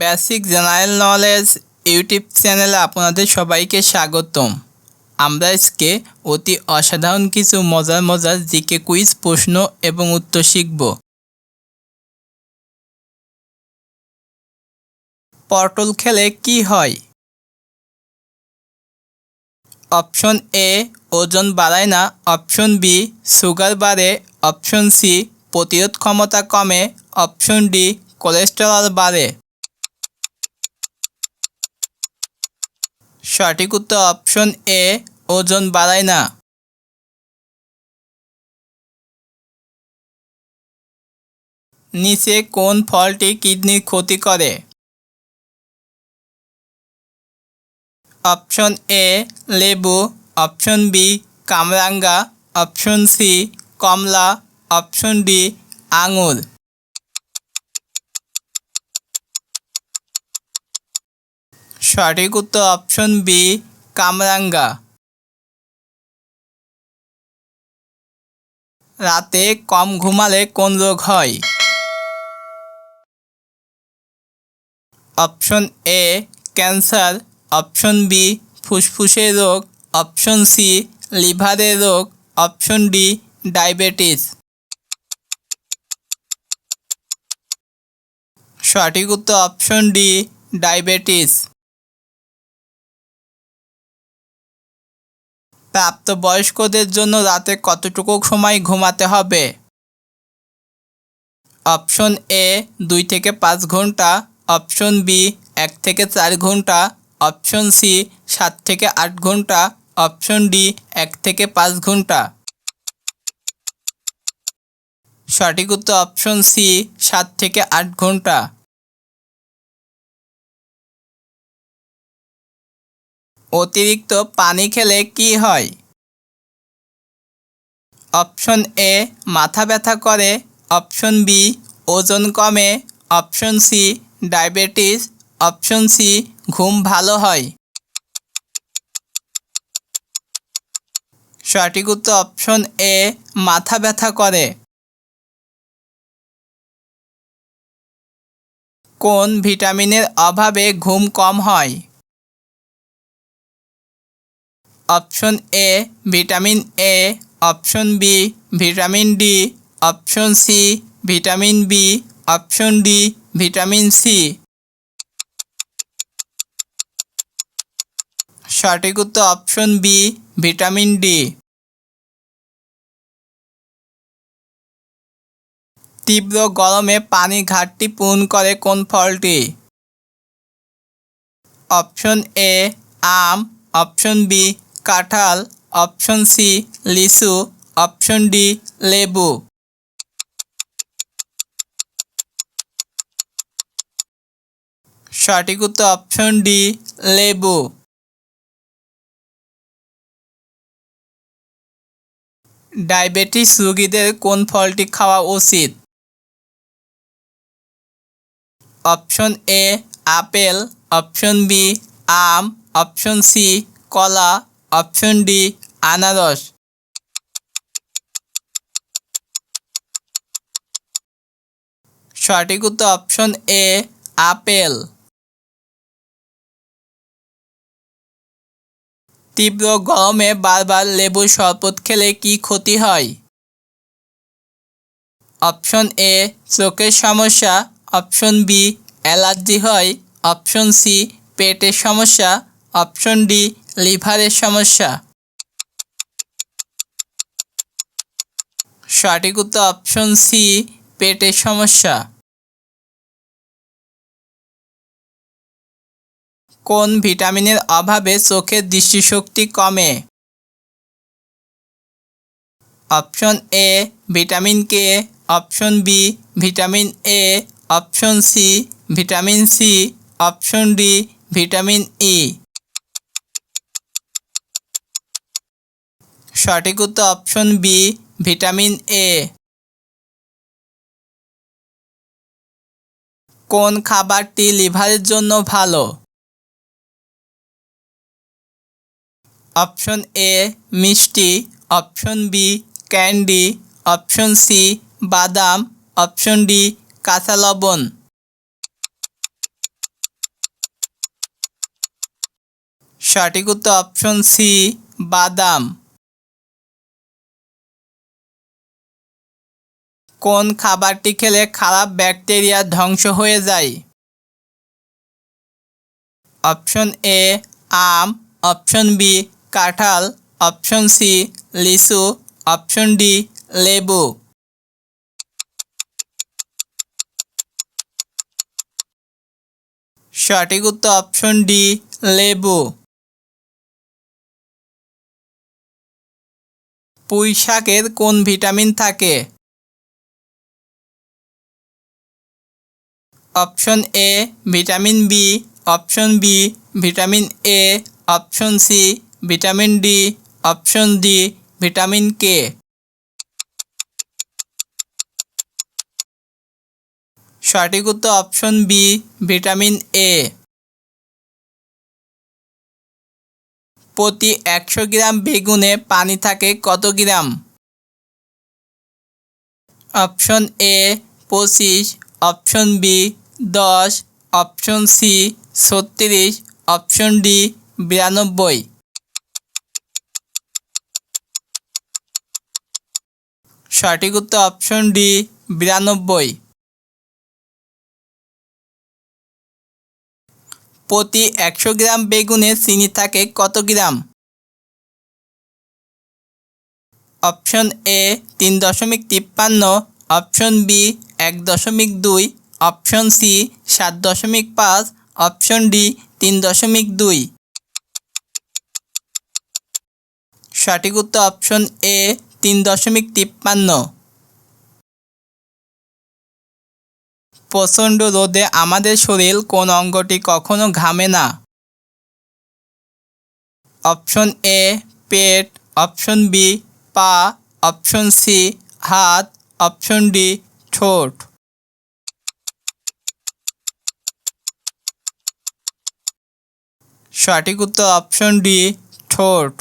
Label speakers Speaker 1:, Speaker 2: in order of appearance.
Speaker 1: Basic general knowledge YouTube চ্যানেলে আপনাদের সবাইকে স্বাগতম। আমরা আজকে অতি অসাধারণ কিছু মজার মজার জিকে কুইজ প্রশ্ন এবং উত্তর শিখব। পটল খেলে কি হয়? অপশন এ ওজন বাড়ায় না। অপশন বি সুগার বাড়ে। অপশন সি প্রতিরোধ ক্ষমতা কমে। অপশন ডি কোলেস্টেরল বাড়ে। সঠিক উত্তর অপশন এ, ওজন বাড়ায় না। নিচে কোন ফলটি কিডনির ক্ষতি করে? অপশন এ, লেবু। অপশন বি, কামরাঙ্গা। অপশন সি, কমলা। অপশন ডি, আঙুর। সঠিক উত্তর অপশন বি কামরাঙ্গা। রাতে কম ঘুমালে কোন রোগ হয়? Option A cancer. Option B ফুসফুসের রোগ। অপশন সি লিভারের রোগ। Option D diabetes. সঠিক উত্তর অপশন ডি ডায়াবেটিস। প্রাপ্তবয়স্কদের জন্য রাতে কতটুকু সময় ঘুমাতে হবে? অপশন এ, দুই থেকে পাঁচ ঘণ্টা। অপশন বি, এক থেকে চার ঘণ্টা। অপশন সি, সাত থেকে আট ঘণ্টা। অপশন ডি, এক থেকে পাঁচ ঘণ্টা। সঠিক উত্তর অপশন সি, সাত থেকে আট ঘণ্টা। অতিরিক্ত পানি খেলে কি হয়? অপশন এ, মাথা ব্যথা করে। অপশন বি, ওজন কমে। Option C, diabetes. Option C, ঘুম ভালো হয়। সঠিক উত্তর অপশন এ, মাথা ব্যথা করে। কোন ভিটামিনের অভাবে ঘুম কম হয়? Option A vitamin A, option B vitamin D, option C vitamin B, option D vitamin C. সঠিক উত্তর অপশন বি ভিটামিন ডি। তীব্র গরমে পানি ঘাটতি পূরণ করে কোন ফলটি? অপশন এ আম, অপশন বি কাঁঠাল অপশন সি লিচু অপশন ডি লেবু। সঠিক উত্তর অপশন ডি লেবু। ডায়াবেটিস রোগীদের কোন ফলটি খাওয়া উচিত? Option A apple option B um option C কলা অপশন ডি, আনারস। সঠিক উত্তর অপশন এ, আপেল। তীব্র গরমে বারবার লেবুর শরবত খেলে কি ক্ষতি হয়? অপশন এ, চোখের সমস্যা। অপশন বি, অ্যালার্জি হয়। অপশন সি, পেটের সমস্যা। অপশন ডি লিভারের সমস্যা। সঠিক উত্তর অপশন সি পেটের সমস্যা। কোন ভিটামিনের অভাবে চোখের দৃষ্টিশক্তি কমে? Option A vitamin K option B vitamin A option C vitamin C option D vitamin E সঠিক উত্তর অপশন বি ভিটামিন এ কোন খাবারটি লিভারের জন্য ভালো? অপশন এ মিষ্টি। Option B candy. Option C বাদাম। অপশন ডি কাঁচা লবণ। সঠিক উত্তর অপশন সি বাদাম। কোন খাবারটি খেলে খারাপ ব্যাকটেরিয়া ধ্বংস হয়ে যায়? অপশন এ, আম। অপশন বি, কাঁঠাল। অপশন সি, লিচু। অপশন ডি, লেবু। সঠিক উত্তর অপশন ডি, লেবু। পুঁই শাকের কোন ভিটামিন থাকে? Option A vitamin B, option B vitamin A, option C vitamin D, option D vitamin K. সঠিক উত্তর অপশন বি ভিটামিন এ। প্রতি একশো গ্রাম বেগুনে পানি থাকে কত গ্রাম? অপশন এ পঁচিশ, অপশন বি দশ অপশন সি ছত্রিশ অপশন ডি বিরানব্বই। সঠিক উত্তর অপশন ডি বিরানব্বই। প্রতি একশো গ্রাম বেগুনে চিনি থাকে কত গ্রাম? অপশন এ তিন দশমিক তিপ্পান্ন অপশন বি এক দশমিক দুই অপশন সি সাত দশমিক পাঁচ, অপশন ডি তিন দশমিক দুই। সঠিক উত্তর অপশন এ তিন দশমিক তিপ্পান্ন। প্রচণ্ড রোদে আমাদের শরীর কোন অঙ্গটি কখনো ঘামে না। অপশন এ পেট, অপশন বি পা, অপশন সি হাত, অপশন ডি ঠোঁট। সঠিক উত্তর অপশন ডি ঠোঁট।